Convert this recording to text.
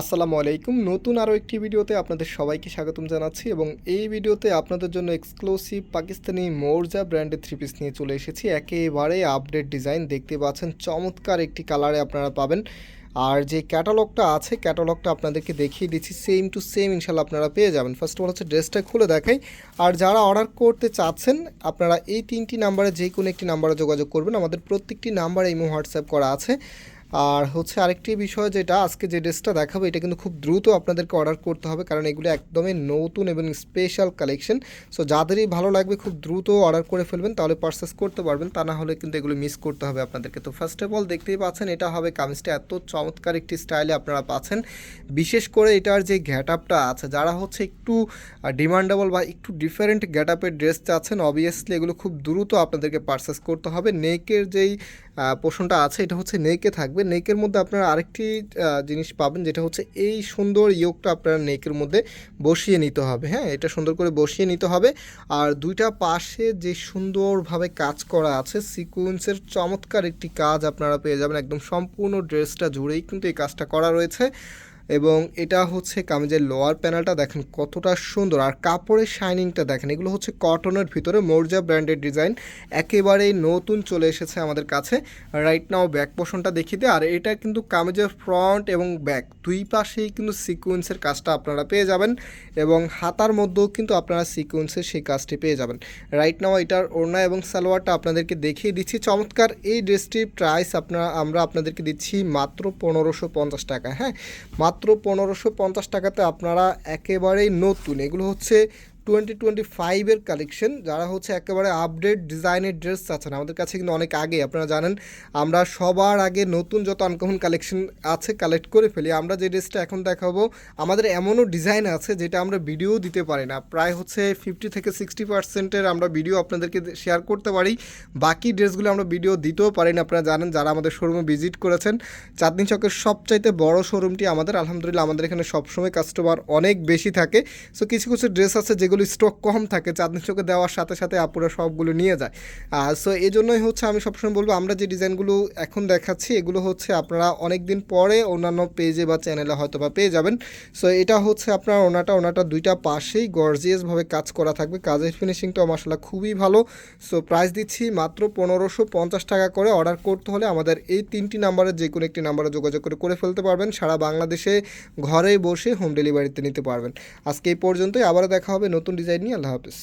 আসসালামু আলাইকুম। নতুন আরও একটি ভিডিওতে আপনাদের সবাইকে স্বাগতম জানাচ্ছি এবং এই ভিডিওতে আপনাদের জন্য এক্সক্লুসিভ পাকিস্তানি মোরজা ব্র্যান্ডের থ্রি পিস নিয়ে চলে এসেছি। একেবারে আপডেট ডিজাইন দেখতে পাচ্ছেন। চমৎকার একটি কালারে আপনারা পাবেন। আর যে ক্যাটালগটা আছে ক্যাটালগটা আপনাদেরকে দেখিয়ে দিচ্ছি। সেম টু সেম ইনশাল্লাহ আপনারা পেয়ে যাবেন। ফার্স্ট অফ অল হচ্ছে ড্রেসটা খুলে দেখাই। আর যারা অর্ডার করতে চাচ্ছেন, আপনারা এই তিনটি নাম্বারে যে কোনো একটি নাম্বারে যোগাযোগ করবেন। আমাদের প্রত্যেকটি নাম্বারে ইমো হোয়াটসঅ্যাপ করা আছে। আর হচ্ছে আরেকটি বিষয় যেটা আজকে যে ড্রেসটা দেখাবো, এটা কিন্তু খুব দ্রুত আপনাদেরকে অর্ডার করতে হবে, কারণ এগুলো একদমই নতুন এবং স্পেশাল কালেকশন সো যাদেরই ভালো লাগবে খুব দ্রুত অর্ডার করে ফেলবেন, তাহলে পারচেস করতে পারবেন, তা না হলে কিন্তু এগুলো মিস করতে হবে আপনাদেরকে। তো ফার্স্ট অফ অল দেখতেই পাচ্ছেন, এটা হবে কামিজটা এত চমৎকার একটি স্টাইলে আপনারা পাচ্ছেন। বিশেষ করে এটার যে গ্যাট আপটা আছে, যারা হচ্ছে একটু ডিমান্ডেবল বা একটু ডিফারেন্ট গ্যাট আপের ড্রেস চাচ্ছেন অবভিয়াসলি এগুলো খুব দ্রুত আপনাদেরকে পারচেস করতে হবে। নেকের যেই পোষণটা আছে, এটা হচ্ছে নেকে থাকবে। নেকের মধ্যে আপনারা আরেকটি জিনিস পাবেন, যেটা হচ্ছে এই সুন্দর ইয়োগটা আপনারা নেকের মধ্যে বসিয়ে নিতে হবে। হ্যাঁ এটা সুন্দর করে বসিয়ে নিতে হবে। আর দুইটা পাশে যে সুন্দরভাবে কাজ করা আছে, সিকুয়েন্সের চমৎকার একটি কাজ আপনারা পেয়ে যাবেন। একদম সম্পূর্ণ ড্রেসটা জুড়েই কিন্তু এই কাজটা করা রয়েছে। এবং এটা হচ্ছে কামিজের লোয়ার প্যানেলটা দেখেন কতটা সুন্দর। আর কাপড়ের শাইনিংটা দেখেন, এগুলো হচ্ছে কটনের ভিতরে মোরজা ব্র্যান্ডের ডিজাইন একেবারেই নতুন চলে এসেছে আমাদের কাছে। রাইট নাও ব্যাক দেখিয়ে দিই। আর এটা কিন্তু কামিজের ফ্রন্ট এবং ব্যাক দুই পাশেই কিন্তু সিকুয়েন্সের কাজটা আপনারা পেয়ে যাবেন এবং হাতার মধ্যেও কিন্তু আপনারা সিকুয়েন্সের সেই কাজটি পেয়ে যাবেন। রাইট নাও এটার ওড়না এবং সালোয়ারটা আপনাদেরকে দেখিয়ে দিচ্ছি। চমৎকার এই ড্রেসটির প্রাইস আপনারা, আমরা আপনাদেরকে দিচ্ছি মাত্র পনেরোশো পঞ্চাশ টাকা। হ্যাঁ মাত্র পনেরোশো পঞ্চাশ টাকাতে আপনারা একেবারেই নতুন। এগুলো হচ্ছে টোয়েন্টি টোয়েন্টি ফাইভের কালেকশন যারা হচ্ছে একেবারে আপডেট ডিজাইনের ড্রেস চাচ্ছেন, আমাদের কাছে কিন্তু অনেক আগে, আপনারা জানেন, আমরা সবার আগে নতুন যত আনকমন কালেকশন আছে কালেক্ট করে ফেলি, আমরা যে ড্রেসটা এখন দেখাবো, আমাদের এমনও ডিজাইন আছে যেটা আমরা ভিডিও দিতে পারি না। প্রায় হচ্ছে ফিফটি থেকে সিক্সটি পার্সেন্টের আমরা ভিডিও আপনাদেরকে শেয়ার করতে পারি, বাকি ড্রেসগুলো আমরা ভিডিও দিতেও পারি না, আপনারা জানেন, যারা আমাদের শোরুমে ভিজিট করেছেন, চাঁদনি চকের সবচাইতে বড় শোরুমটি আমাদের, আলহামদুলিল্লাহ, আমাদের এখানে সবসময় কাস্টমার অনেক বেশি থাকে। সো কিছু কিছু ড্রেস আছে যেগুলো স্টক কম থাকে, চাঁদনি চোখে দেওয়ার সাথে সাথে আপুরা সবগুলো নিয়ে যায়। সো এই জন্যই হচ্ছে আমি সবসময় বলব, আমরা যে ডিজাইনগুলো এখন দেখাচ্ছি, এগুলো হচ্ছে আপনারা অনেক দিন পরে অন্যান্য পেজে বা চ্যানেলে হয়তো বা পেয়ে যাবেন। সো এটা হচ্ছে আপনার ওনাটা ওনাটা দুইটা পাশেই গর্জিয়াসভাবে কাজ করা থাকবে। কাজের ফিনিশিংটাও মশলা খুবই ভালো। সো প্রাইস দিচ্ছি মাত্র পনেরোশো পঞ্চাশ টাকা করে। অর্ডার করতে হলে আমাদের এই তিনটি নাম্বারে যে কোনো একটি নাম্বারে যোগাযোগ করে করে ফেলতে পারবেন। সারা বাংলাদেশে ঘরে বসে হোম ডেলিভারিতে নিতে পারবেন। আজকে এই পর্যন্তই। আবারও দেখা হবে নতুন ডিজাইন নিয়ে আল্লাহ হাফিজ।